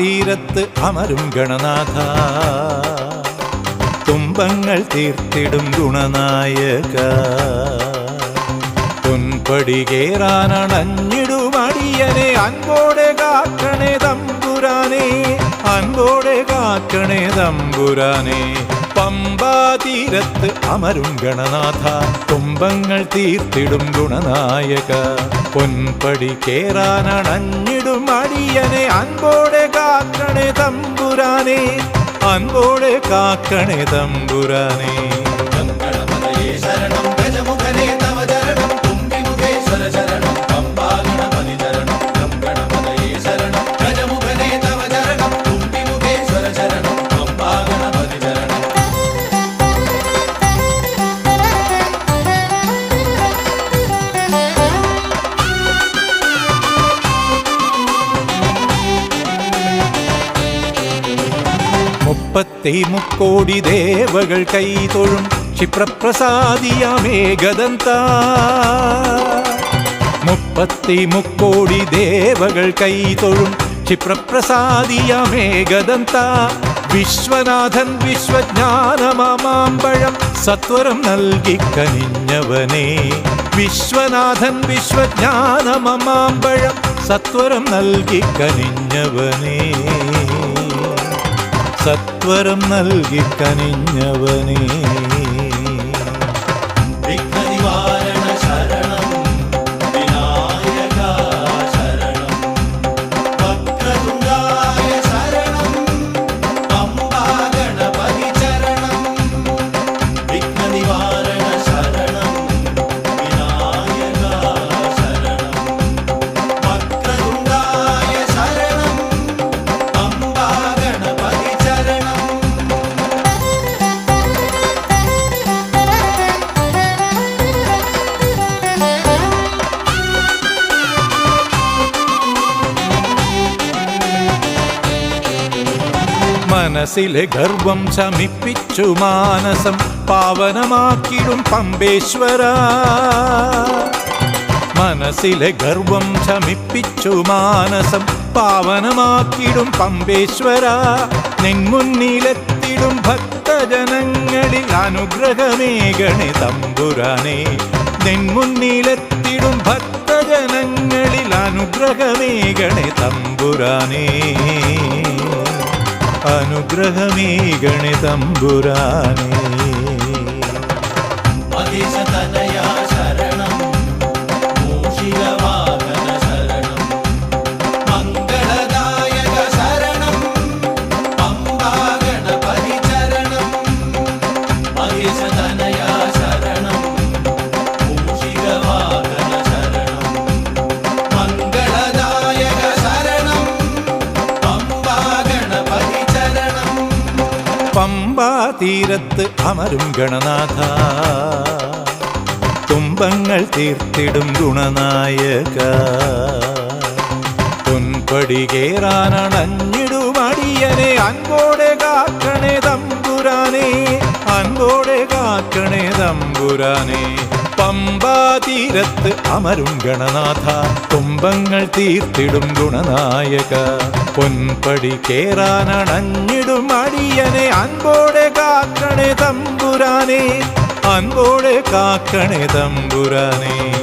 തീരത്ത് അമരും ഗണനാഥ. തുമ്പങ്ങൾ തീർത്തിടും ഗുണനായക. പൊൻപടി കേറാനണഞ്ഞിടും അടിയനെ അൻപോടെ കാക്കണേ തമ്പുരാനെ അൻപോടെ കാക്കണേ തമ്പുരാനെ. പമ്പാ തീരത്ത് അമരും ഗണനാഥ. തുമ്പങ്ങൾ തീർത്തിടും ഗുണനായക. പൊൻപടി കേറാനണഞ്ഞിടും അടിയനെ. അൻപോടെ കാക്കണേ തമ്പുരാനെ. അൻപോടെ കാക്കണേ തമ്പുരാനെ. മുപ്പത്തി മുക്കോടി ദേവകൾ കൈതൊഴും ക്ഷിപ്രപ്രസാദിയമേകദന്ത മുപ്പത്തി മുക്കോടി ദേവകൾ കൈതൊഴും ക്ഷിപ്രപ്രസാദിയമേകദന്ത വിശ്വനാഥൻ വിശ്വജ്ഞാനമാമ്പഴം സത്വരം നൽകി കനിഞ്ഞവനെ. വിശ്വനാഥൻ വിശ്വജ്ഞാനമാമ്പഴം സത്വരം നൽകി കനിഞ്ഞവനേ. സത്വരം നൽകി കനിഞ്ഞവനേ. മനസ്സിലെ ഗർവം ശമിപ്പിച്ചു മാനസം പാവനമാക്കിടും പമ്പേശ്വര. മനസ്സിലെ ഗർവം ശമിപ്പിച്ചു മാനസം പാവനമാക്കിടും പമ്പേശ്വര. നിൻമുന്നിലെത്തിടും ഭക്തജനങ്ങളിൽ അനുഗ്രഹമേ ഗണിതമ്പുരാനേ നിൻമുന്നിലെത്തിടും ഭക്തജനങ്ങളിൽ അനുഗ്രഹമേ തമ്പുരാനേ. അനുഗ്രഹമേ തമ്പുരാനേ തീരത്ത് അമരും ഗണനാഥ. തുമ്പങ്ങൾ തീർത്തിടും ഗുണനായക. പൊൻപടി കേറാനണഞ്ഞിടും അടിയനെ അൻപോടെ കാക്കണേ തമ്പുരാനെ. അൻപോടെ കാക്കണേ തമ്പുരാനെ. പമ്പാ തീരത്ത് അമരും ഗണനാഥ. തുമ്പങ്ങൾ തീർത്തിടും ഗുണനായക. പൊൻപടി കേറാനണഞ്ഞിടും അടിയനെ. അൻപോടെ കാക്കണേ തമ്പുരാനെ. അൻപോടെ കാക്കണേ തമ്പുരാനേ.